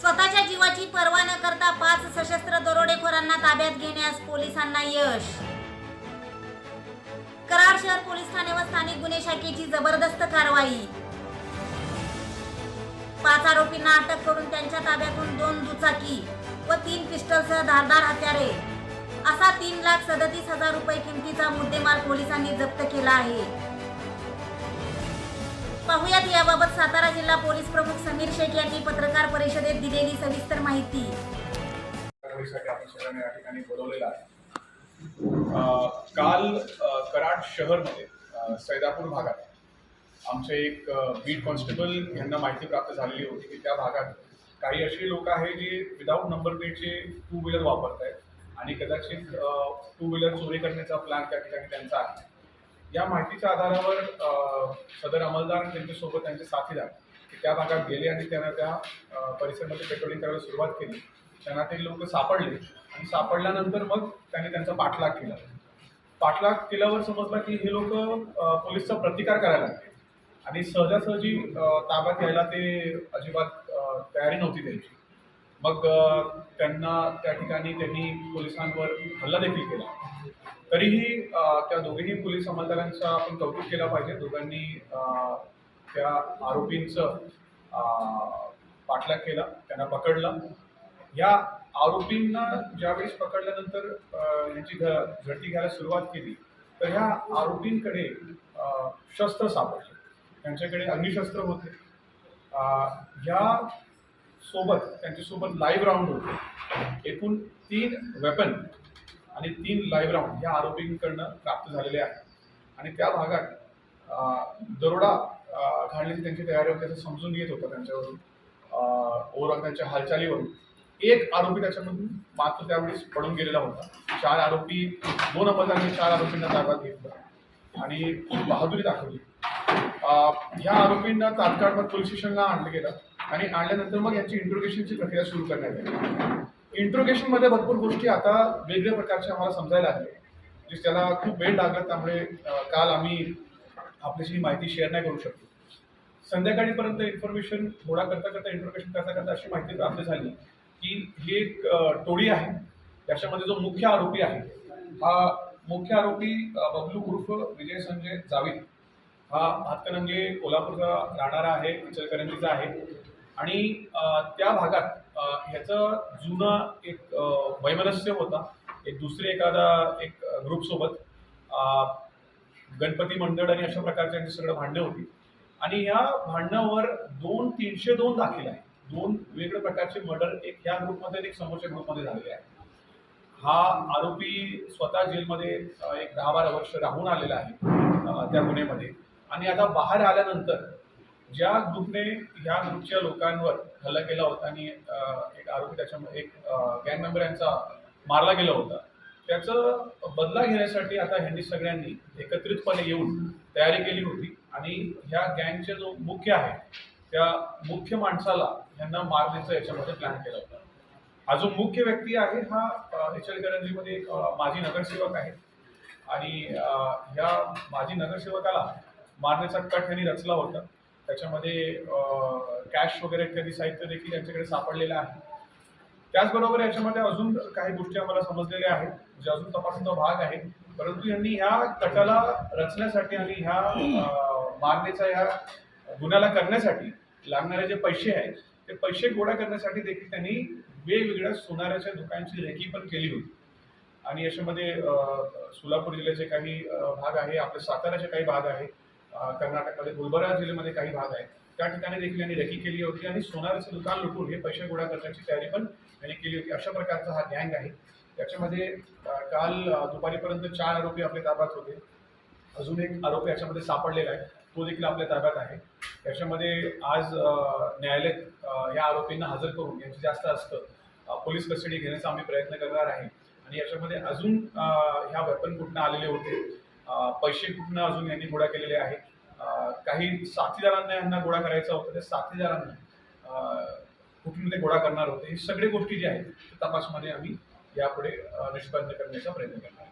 स्वतःच्या जीवाची पर्वा न करता पाच सशस्त्र दरोडेखोरांना ताब्यात घेण्यास पोलिसांना यश. कराड शहर पोलीस ठाणे व स्थानिक गुन्हे शाखेची जबरदस्त कारवाई. पाच आरोपींना अटक करून त्यांच्या ताब्यातून दोन दुचाकी व तीन पिस्टलसह धारदार हत्यारे. असा तीन लाख सदतीस हजार रुपये किमतीचा मुद्देमाल पोलिसांनी जप्त केला आहे. पाहुयात याबाबत सातारा जिल्हा पोलीस प्रमुख समीर शेख यांनी पत्रकार परिषदेत दिलेली सविस्तर माहिती. आपण सगळ्यांना या ठिकाणी बोलवलेलं आहे काल कराड शहरमध्ये सैदापूर भागात आमचे एक बीट कॉन्स्टेबल यांना माहिती प्राप्त झालेली होती की त्या भागात काही अशी लोक आहे जे विदाऊट नंबर प्लेटचे टू व्हीलर वापरत आहेत आणि कदाचित टू व्हीलर चोरी करण्याचा प्लॅन त्या ठिकाणी त्यांचा आहे. या माहितीच्या आधारावर सदर अंमलदार त्यांच्यासोबत त्यांचे साथीदार त्या भागात गेले आणि त्यांना त्या परिसरामध्ये पेट्रोलिंग करायला सुरुवात केली. त्यांना ते लोक सापडले आणि सापडल्यानंतर मग त्यांनी त्यांचा पाठलाग केला. पाठलाग केल्यावर समजलं की हे लोक पोलिसचा प्रतिकार करायला लागले. आणि सहजासहजी ताब्यात यायला ते अजिबात तयारी नव्हती त्यांची. मग त्यांना त्या ठिकाणी त्यांनी पोलिसांवर हल्ला देखील केला. तरीही त्या दोघेही पोलीस अंमलदारांचं आपण कौतुक केलं पाहिजे. दोघांनी त्या आरोपींचं पाठलाग केला त्यांना पकडला. या आरोपींना ज्यावेळेस पकडल्यानंतर यांची घ झडती घ्यायला सुरुवात केली तर ह्या आरोपींकडे शस्त्र सापडले. त्यांच्याकडे अग्निशस्त्र होते. ह्या सोबत त्यांच्यासोबत लाईव्ह राऊंड होते. एकूण तीन वेपन आणि तीन लाईव्ह राऊंड या आरोपींकडनं प्राप्त झालेले आहेत. आणि त्या भागात दरोडा घालण्याची त्यांची तयारी होती असं समजून येत होतं त्यांच्यावरून. ओव्हरऑल त्यांच्या हालचालीवरून. एक आरोपी त्याच्यामधून मात्र त्यावेळेस पडून गेलेला होता. चार आरोपी दोन अंमलदारांनी चार आरोपींना ताब्यात घेतलं. आणि बहादुरी दाखवली. ह्या आरोपींना तात्काळ पोलीस स्टेशनला आणलं गेलं. आणि आणल्यानंतर मग याची इंट्रोगेशनची प्रक्रिया सुरू करण्यात आली. इंट्रोगेशनमध्ये भरपूर गोष्टी आता वेगवेगळ्या प्रकारच्या आम्हाला समजायला लागल्या. जे त्याला खूप वेळ लागला त्यामुळे काल आम्ही आपल्याशी माहिती शेअर नाही करू शकतो संध्याकाळीपर्यंत इन्फॉर्मेशन थोडा करता करता इंट्रोगेशन करता करता अशी माहिती प्राप्त झाली की ही एक टोळी आहे. त्याच्यामध्ये जो मुख्य आरोपी आहे हा मुख्य आरोपी बबलू उर्फ विजय संजय जावीद. हा हातकणंगले कोल्हापूरचा राहणारा आहे इचलकरंजीचा आहे. आणि त्या भागात ह्याचं जुनं एक वैमनस्य होता. एक दुसरे एखादा एक ग्रुपसोबत गणपती मंडळ आणि अशा प्रकारचे सगळं भांडणं होती. आणि या भांडणावर दोन तीनशे दोन दाखल आहे दोन वेगवेगळ्या प्रकारचे मर्डर एक ह्या ग्रुपमध्ये एक समोरच्या ग्रुपमध्ये झालेले आहे हा आरोपी स्वतः जेलमध्ये एक दहा बारा वर्ष राहून आलेला आहे त्या गुन्ह्यामध्ये. आणि आता बाहेर आल्यानंतर ज्या ग्रुपने ह्या ग्रुपच्या लोकांवर हल्ला केला होता आणि एक आरोपी त्याच्यामध्ये एक गँग मेंबर यांचा मारला गेला होता त्याचं बदला घेण्यासाठी आता ह्यांनी सगळ्यांनी एकत्रितपणे येऊन तयारी केली होती आणि ह्या गँगचे जो मुख्य आहे त्या मुख्य माणसाला ह्यांना मारण्याचा याच्यामध्ये प्लॅन केला होता. हा जो मुख्य व्यक्ती आहे हा अ, इचलकरंजीमध्ये एक माजी नगरसेवक आहे आणि ह्या माजी नगरसेवकाला मारण्याचा कट यांनी रचला होता. त्याच्यामध्ये कॅश वगैरे इत्यादी साहित्य देखील यांच्याकडे सापडलेलं आहे. त्याचबरोबर याच्यामध्ये अजून काही गोष्टी आम्हाला समजलेल्या आहेत. जे अजून तपासाचा भाग आहे. परंतु यांनी ह्या तटाला रचण्यासाठी आणि ह्या मागणीचा ह्या गुन्ह्याला करण्यासाठी लागणारे जे पैसे आहेत ते पैसे गोळा करण्यासाठी देखील त्यांनी वेगवेगळ्या सोनाऱ्याच्या दुकानांची रेकी पण केली होती. आणि याच्यामध्ये सोलापूर जिल्ह्याचे काही भाग आहे. आपले साताऱ्याचे काही भाग आहे. कर्नाटकमध्ये गुलबर्गा जिल्ह्यामध्ये काही भाग आहे त्या ठिकाणी देखील यांनी रेकी केली होती आणि सोनारचं दुकान लुटून हे पैसे गोळा करण्याची तयारी पण यांनी केली होती. अशा प्रकारचा हा गँग आहे. त्याच्यामध्ये काल दुपारीपर्यंत चार आरोपी आपल्या ताब्यात होते. अजून एक आरोपी याच्यामध्ये सापडलेला आहे. तो देखील आपल्या ताब्यात आहे. त्याच्यामध्ये आज न्यायालयात या आरोपींना हजर करून यांचं जास्त असतं पोलीस कस्टडी घेण्याचा आम्ही प्रयत्न करणार आहे. आणि याच्यामध्ये अजून ह्या वेपन कुठनं आलेले होते पैसे कुठनं अजून यांनी गोळा केलेले आहेत काही साथीदारांना यांना गोळा करायचा होता. त्या साथीदारांना अ, कुठून ते गोळा करणार होते ही सगळे गोष्टी ज्या आहेत तपासमध्ये आम्ही यापुढे निष्पन्न करण्याचा प्रयत्न करणार आहे